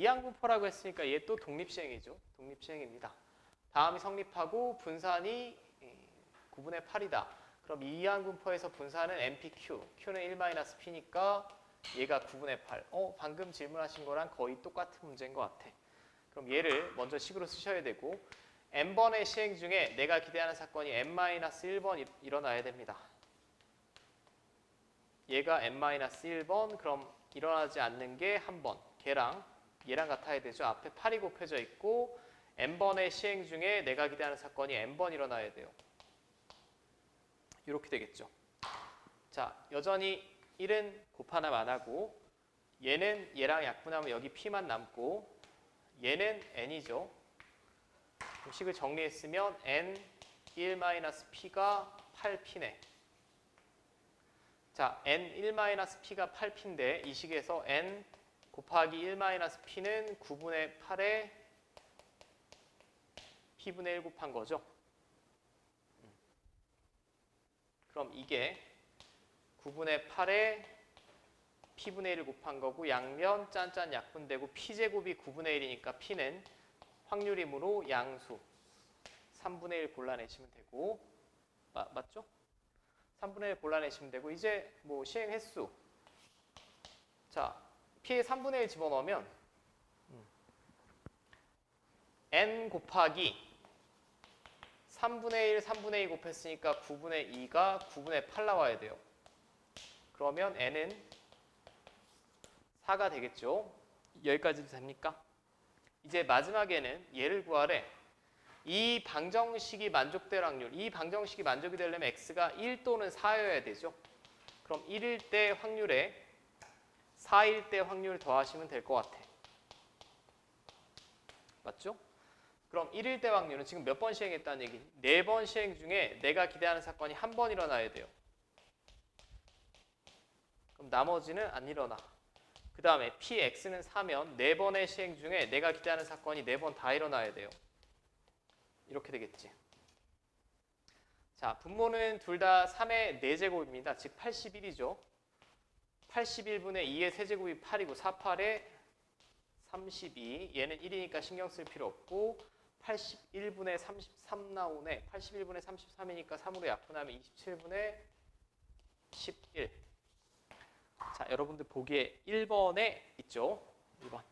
이항분포라고 했으니까 얘 또 독립시행이죠. 독립시행입니다. 다음이 성립하고 분산이 9분의 8이다. 그럼 이항분포에서 분산은 NPQ, Q는 1-P니까 얘가 9분의 8. 어, 방금 질문하신 거랑 거의 똑같은 문제인 것 같아. 그럼 얘를 먼저 식으로 쓰셔야 되고 n번의 시행 중에 내가 기대하는 사건이 n-1번 일어나야 됩니다. 얘가 n-1번 그럼 일어나지 않는 게 한 번. 걔랑 얘랑 같아야 되죠. 앞에 8이 곱해져 있고 n번의 시행 중에 내가 기대하는 사건이 n번 일어나야 돼요. 이렇게 되겠죠. 자, 여전히 1은 곱하나 만하고 얘는 얘랑 약분하면 여기 p만 남고 얘는 n이죠. 식을 정리했으면 n 1-p가 8p네. 자, n 1-p가 8p인데 이 식에서 n 곱하기 1-p는 9분의 8에 p분의 1 곱한 거죠. 그럼 이게 9분의 8에 p분의 1을 곱한 거고 양면 짠짠 약분되고 p제곱이 9분의 1이니까 p는 확률이므로 양수 3분의 1 골라내시면 되고 마, 맞죠? 3분의 1 골라내시면 되고 이제 뭐 시행 횟수 자 p에 3분의 1 집어넣으면 음, n 곱하기 3분의 1, 3분의 2 곱했으니까 9분의 2가 9분의 8 나와야 돼요. 그러면 n은 4가 되겠죠. 여기까지도 됩니까? 이제 마지막에는 얘를 구하래. 이 방정식이 만족될 확률, 이 방정식이 만족이 되려면 x가 1 또는 4여야 되죠. 그럼 1일 때 확률에 4일 때 확률 더하시면 될 것 같아. 맞죠? 그럼 1일 때 확률은 지금 몇 번 시행했다는 얘기? 4번 시행 중에 내가 기대하는 사건이 한 번 일어나야 돼요. 그럼 나머지는 안 일어나. 그 다음에 px는 4면 4번의 시행 중에 내가 기대하는 사건이 4번 다 일어나야 돼요. 이렇게 되겠지. 자, 분모는 둘 다 3의 4제곱입니다. 즉 81이죠. 81분의 2의 세제곱이 8이고 4, 8에 32. 얘는 1이니까 신경 쓸 필요 없고 81분의 33 나오네. 81분의 33이니까 3으로 약분하면 27분의 11. 자, 여러분들 보기에 1번에 있죠. 1번.